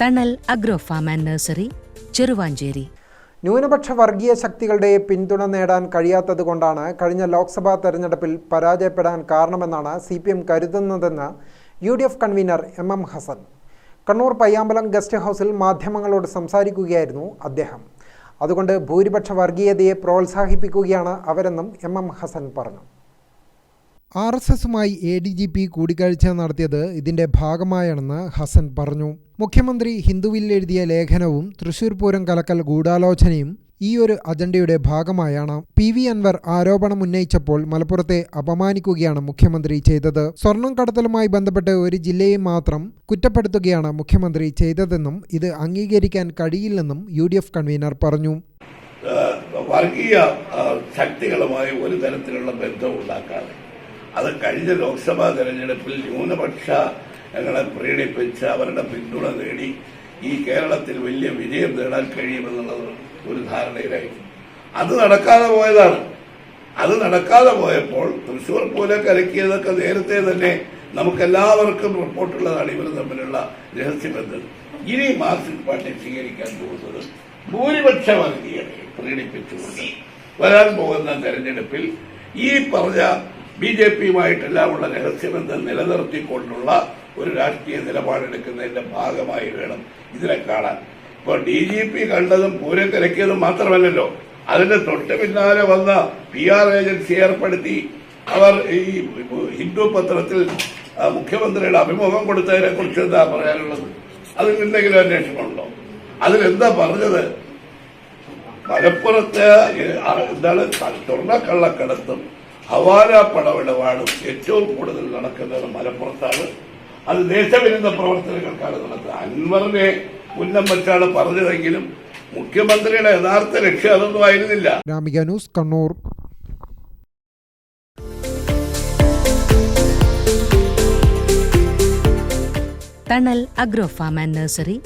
Thanal agro farm and nursery Cheruvancheri. ന്യൂനപക്ഷ വർഗീയ ശക്തികളുടെ പിന്തുണ നേടാൻ കഴിയാത്തതുകൊണ്ടാണ് കഴിഞ്ഞ ലോക്സഭാ തെരഞ്ഞെടുപ്പിൽ പരാജയപ്പെടാൻ കാരണമെന്നാണ് C P M കരുതുന്നതെന്ന് U D F convener M M Hasan. Kannur Payyambalam guest ഹൗസിൽ മാധ്യമങ്ങളോട് സംസാരിക്കുകയായിരുന്നു അദ്ദേഹം. അതുകൊണ്ട് ഭൂരിപക്ഷ വർഗീയതയെ പ്രോത്സാഹിപ്പിക്കുകയാണ് അവരെന്നും എം എം ഹസൻ പറഞ്ഞു. ആർ എസ് എസുമായി എ ഡി ജി പി കൂടിക്കാഴ്ച നടത്തിയത് ഇതിന്റെ ഭാഗമായാണെന്ന് ഹസൻ പറഞ്ഞു. മുഖ്യമന്ത്രി ഹിന്ദുവിൽ എഴുതിയ ലേഖനവും തൃശൂർ പൂരം കലക്കൽ ഗൂഢാലോചനയും ഈ ഒരു അജണ്ടയുടെ ഭാഗമായാണ്. പി വി അൻവർ ആരോപണം ഉന്നയിച്ചപ്പോൾ മലപ്പുറത്തെ അപമാനിക്കുകയാണ് മുഖ്യമന്ത്രി ചെയ്തത്. സ്വർണം കടത്തലുമായി ബന്ധപ്പെട്ട് ഒരു ജില്ലയെ മാത്രം കുറ്റപ്പെടുത്തുകയാണ് മുഖ്യമന്ത്രി ചെയ്തതെന്നും ഇത് അംഗീകരിക്കാൻ കഴിയില്ലെന്നും യു ഡി എഫ് കൺവീനർ പറഞ്ഞു. വർഗീയ ശക്തികളുമായി ഒരു തരത്തിലുള്ള ബന്ധം ഉണ്ടാക്കാതെ അത് കഴിഞ്ഞ ലോക്സഭാ തെരഞ്ഞെടുപ്പിൽ ന്യൂനപക്ഷ ഞങ്ങളെ പ്രീണിപ്പിച്ച് അവരുടെ പിന്തുണ നേടി ഈ കേരളത്തിൽ വലിയ വിജയം നേടാൻ കഴിയുമെന്നുള്ളത് ഒരു ധാരണയിലായിരുന്നു. അത് നടക്കാതെ പോയതാണ്. അത് നടക്കാതെ പോയപ്പോൾ തൃശൂർ പോലെ കലക്കിയതൊക്കെ നേരത്തെ തന്നെ നമുക്കെല്ലാവർക്കും റിപ്പോർട്ടുള്ളതാണ് ഇവർ തമ്മിലുള്ള രഹസ്യബന്ധം ഇനി മാർക്സിസ്റ്റ് പാർട്ടി സ്വീകരിക്കാൻ പോകുന്നത് ഭൂരിപക്ഷ വർഗീയതയെ പ്രീണിപ്പിച്ചുകൊണ്ട് വരാൻ പോകുന്ന തെരഞ്ഞെടുപ്പിൽ ഈ പറഞ്ഞ ബി ജെ പിയുമായിട്ടെല്ലാമുള്ള രഹസ്യബന്ധം നിലനിർത്തിക്കൊണ്ടുള്ള ഒരു രാഷ്ട്രീയ നിലപാടെടുക്കുന്നതിന്റെ ഭാഗമായി വേണം ഇതിനെ കാണാൻ. ഇപ്പോൾ ഡി ജി പി കണ്ടതും പൂരം കലക്കിയതും മാത്രമല്ലല്ലോ. അതിന്റെ തൊട്ട് പിന്നാലെ വന്ന പി ആർ ഏജൻസി ഏർപ്പെടുത്തി അവർ ഈ ഹിന്ദു പത്രത്തിൽ മുഖ്യമന്ത്രിയുടെ അഭിമുഖം കൊടുത്തതിനെ കുറിച്ച് എന്താ പറയാനുള്ളത്? അതിൽ എന്തെങ്കിലും അന്വേഷണമുണ്ടോ? അതിലെന്താ പറഞ്ഞത്? മലപ്പുറത്ത് എന്താണ് സ്വർണക്കള്ളക്കടത്തും ഹവാല പണമിടപാടും ഏറ്റവും കൂടുതൽ നടക്കുന്നത് മലപ്പുറത്താണ്. അത് ദേശവിരുദ്ധ പ്രവർത്തനങ്ങൾക്കാണ് നടക്കുന്നത് അൻവറിനെ ഉന്നം വെച്ചാണ് പറഞ്ഞതെങ്കിലും മുഖ്യമന്ത്രിയുടെ യഥാർത്ഥ ലക്ഷ്യം അതൊന്നും ആയിരുന്നില്ല. News Kannur. Thanal agro farm and nursery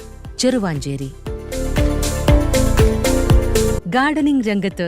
Cheruvancheri. Gardening രംഗത്ത്